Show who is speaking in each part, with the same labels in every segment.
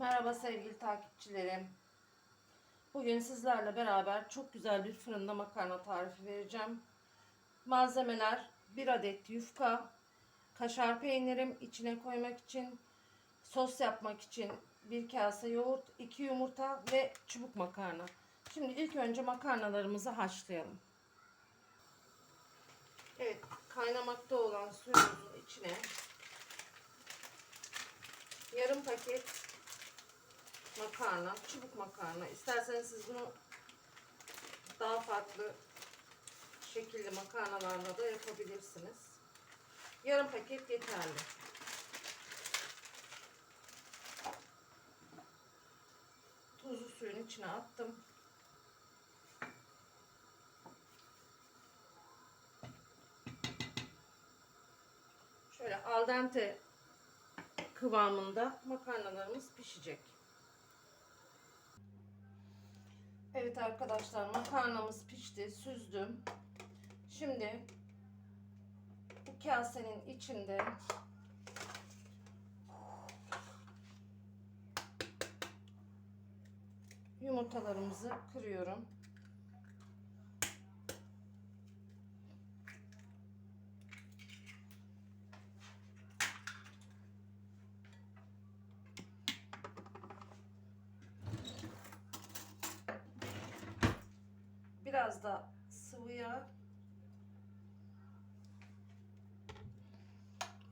Speaker 1: Merhaba sevgili takipçilerim. Bugün sizlerle beraber çok güzel bir fırında makarna tarifi vereceğim. Malzemeler 1 adet yufka, kaşar peynirim içine koymak için, sos yapmak için bir kase yoğurt, 2 yumurta ve çubuk makarna. Şimdi ilk önce makarnalarımızı haşlayalım. Evet, kaynamakta olan suyumuzun içine yarım paket makarna, çubuk makarna. İsterseniz siz bunu daha farklı şekilli makarnalarla da yapabilirsiniz. Yarım paket yeterli. Tuzlu suyun içine attım. Şöyle al dente kıvamında makarnalarımız pişecek. Evet arkadaşlar makarnamız pişti. Süzdüm. Şimdi bu kasenin içinde yumurtalarımızı kırıyorum. Biraz da sıvı yağ.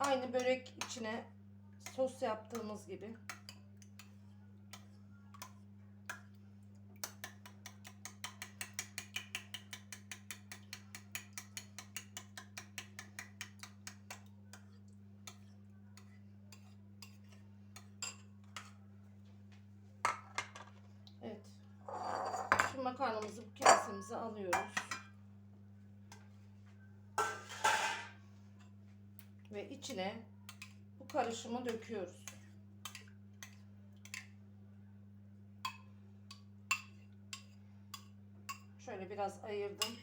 Speaker 1: Aynı börek içine sos yaptığımız gibi. Evet. Makarnamızı bu kasemize alıyoruz. Ve içine bu karışımı döküyoruz. Şöyle biraz ayırdım.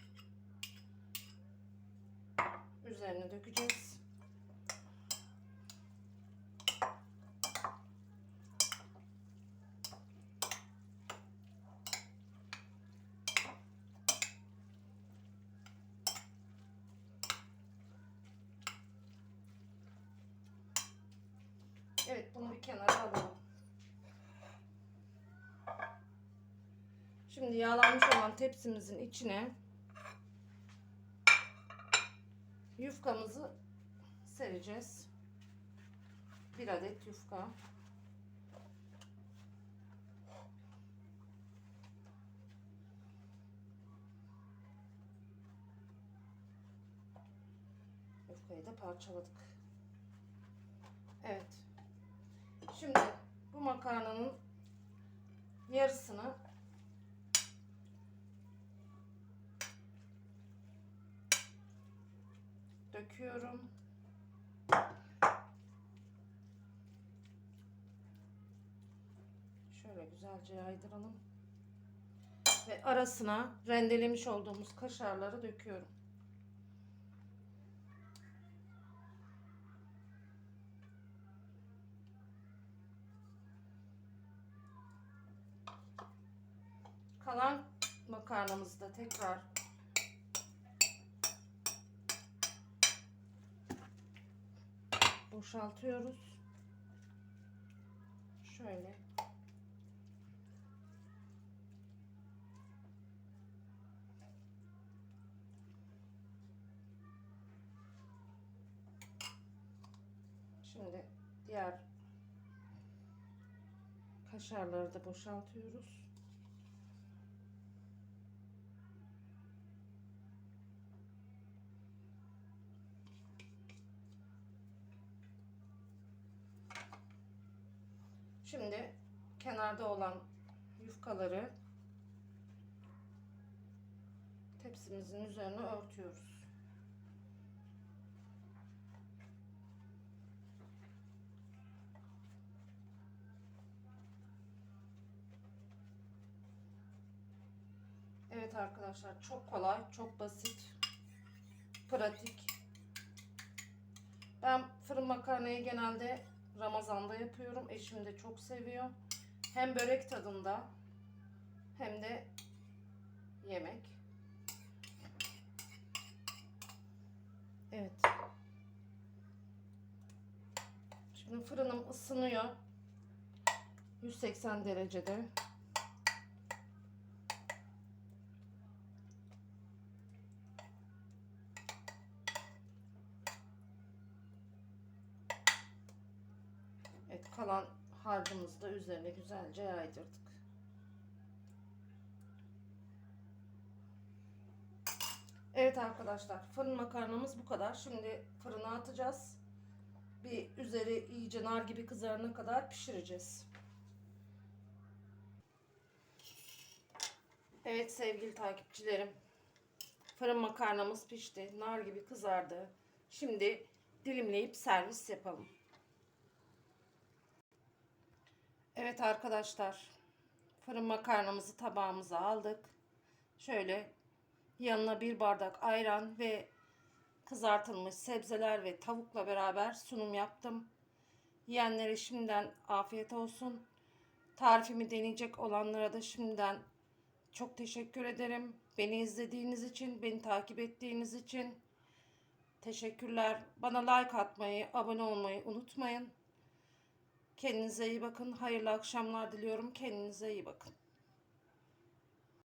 Speaker 1: Üzerine dökeceğiz. Evet bunu bir kenara alalım. Şimdi yağlanmış olan tepsimizin içine yufkamızı sereceğiz. Bir adet yufka. Yufkayı da parçaladık. Evet. Şimdi bu makarnanın yarısını döküyorum. Şöyle güzelce yaydıralım. Ve arasına rendelemiş olduğumuz kaşarları döküyorum. Kalan makarnamızı da tekrar boşaltıyoruz. Şöyle. Şimdi diğer kaşarları da boşaltıyoruz. Şimdi kenarda olan yufkaları tepsimizin üzerine örtüyoruz. Evet arkadaşlar çok kolay, çok basit, pratik. Ben fırın makarnayı genelde Ramazan'da yapıyorum. Eşim de çok seviyor. Hem börek tadında hem de yemek. Evet. Şimdi fırınım ısınıyor. 180 derecede. Kalan harcımızı da üzerine güzelce yaydırdık. Evet arkadaşlar fırın makarnamız bu kadar. Şimdi fırına atacağız. Bir üzeri iyice nar gibi kızarana kadar pişireceğiz. Evet sevgili takipçilerim. Fırın makarnamız pişti. Nar gibi kızardı. Şimdi dilimleyip servis yapalım. Evet arkadaşlar. Fırın makarnamızı tabağımıza aldık. Şöyle yanına bir bardak ayran ve kızartılmış sebzeler ve tavukla beraber sunum yaptım. Yiyenlere şimdiden afiyet olsun. Tarifimi deneyecek olanlara da şimdiden çok teşekkür ederim. Beni izlediğiniz için, beni takip ettiğiniz için teşekkürler. Bana like atmayı, abone olmayı unutmayın. Kendinize iyi bakın. Hayırlı akşamlar diliyorum. Kendinize iyi bakın.